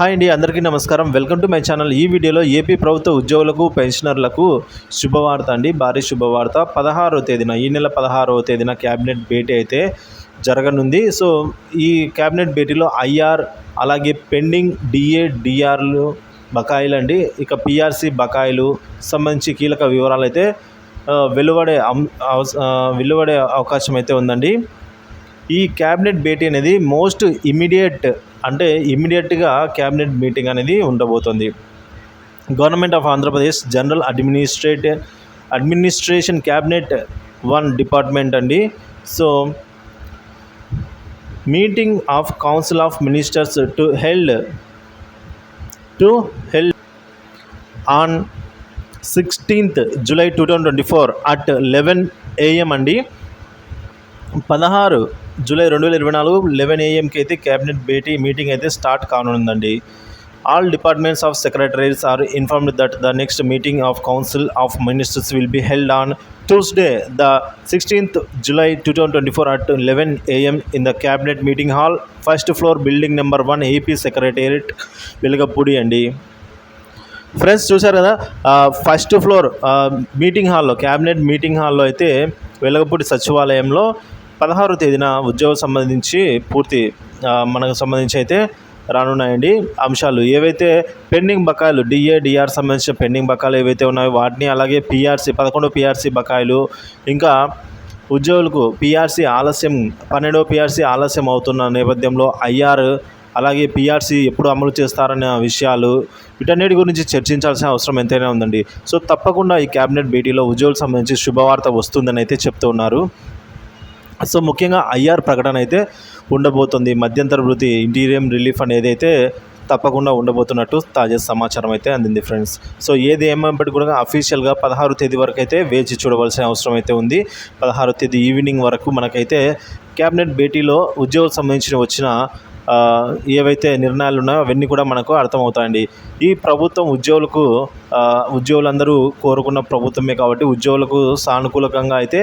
Hi అండి అందరికీ నమస్కారం. Welcome to my channel. ఈ వీడియోలో ఏపీ ప్రభుత్వ ఉద్యోగులకు పెన్షనర్లకు శుభవార్త అండి. భారీ శుభవార్త. పదహారో తేదీన ఈ నెల పదహారవ తేదీన క్యాబినెట్ భేటీ అయితే జరగనుంది. సో ఈ క్యాబినెట్ భేటీలో ఐఆర్ అలాగే పెండింగ్ డిఏ డిఆర్లు బకాయిలు అండి ఇక పిఆర్సి బకాయిలు సంబంధించి కీలక వివరాలు అయితే వెలువడే అం- అవస- వెలువడే అవకాశం అయితే ఉందండి. ఈ క్యాబినెట్ భేటీ అనేది మోస్ట్ ఇమీడియట్ అంటే ఇమ్మీడియట్గా క్యాబినెట్ మీటింగ్ అనేది ఉండబోతుంది. Government of Andhra Pradesh general administrate administration cabinet one department అండి. So meeting of council of ministers to held to held on sixteenth July two thousand twenty four at eleven AM అండి. పదహారు July రెండు వేల ఇరవై నాలుగు eleven ఏఎంకి అయితే cabinet భేటీ meeting అయితే start కానుందండి. All departments of secretaries are informed that the next meeting of council of ministers will be held on Tuesday the sixteenth July two thousand twenty four at eleven AM in the cabinet meeting hall first floor building number one AP secretariat Velagapudi అండి. Friends చూశారు కదా? First floor meeting హాల్లో cabinet meeting హాల్లో అయితే వెలగపూడి సచివాలయంలో పదహారు తేదీన ఉద్యోగం సంబంధించి పూర్తి మనకు సంబంధించి అయితే రానున్నాయండి. అంశాలు ఏవైతే పెండింగ్ బకాయిలు డిఏ డిఆర్ సంబంధించిన పెండింగ్ బకాయిలు ఏవైతే ఉన్నాయో వాటిని అలాగే పిఆర్సీ పదకొండు పిఆర్సీ బకాయిలు ఇంకా ఉద్యోగులకు పిఆర్సీ ఆలస్యం పన్నెండో పిఆర్సీ ఆలస్యం అవుతున్న నేపథ్యంలో ఐఆర్ అలాగే పిఆర్సీ ఎప్పుడు అమలు చేస్తారనే విషయాలు వీటన్నిటి గురించి చర్చించాల్సిన అవసరం ఎంతైనా ఉందండి. సో తప్పకుండా ఈ క్యాబినెట్ భేటీలో ఉద్యోగులకు సంబంధించి శుభవార్త వస్తుందని అయితే చెప్తూ ఉన్నారు. సో ముఖ్యంగా ఐఆర్ ప్రకటన అయితే ఉండబోతుంది. మధ్యంతర వృత్తి ఇంటీరియం రిలీఫ్ అనేది అయితే తప్పకుండా ఉండబోతున్నట్టు తాజా సమాచారం అయితే అందింది ఫ్రెండ్స్. సో ఏది ఏమైనప్పటికీ కూడా అఫీషియల్గా పదహారు తేదీ వరకు అయితే వేచి చూడవలసిన అవసరం అయితే ఉంది. పదహారు తేదీ ఈవినింగ్ వరకు మనకైతే క్యాబినెట్ భేటీలో ఉద్యోగులకు సంబంధించిన వచ్చిన ఏవైతే నిర్ణయాలు ఉన్నాయో అవన్నీ కూడా మనకు అర్థమవుతాయండి. ఈ ప్రభుత్వం ఉద్యోగులకు ఉద్యోగులందరూ కోరుకున్న ప్రభుత్వమే కాబట్టి ఉద్యోగులకు సానుకూలకంగా అయితే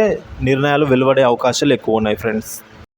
నిర్ణయాలు వెలువడే అవకాశాలు ఎక్కువ ఉన్నాయి ఫ్రెండ్స్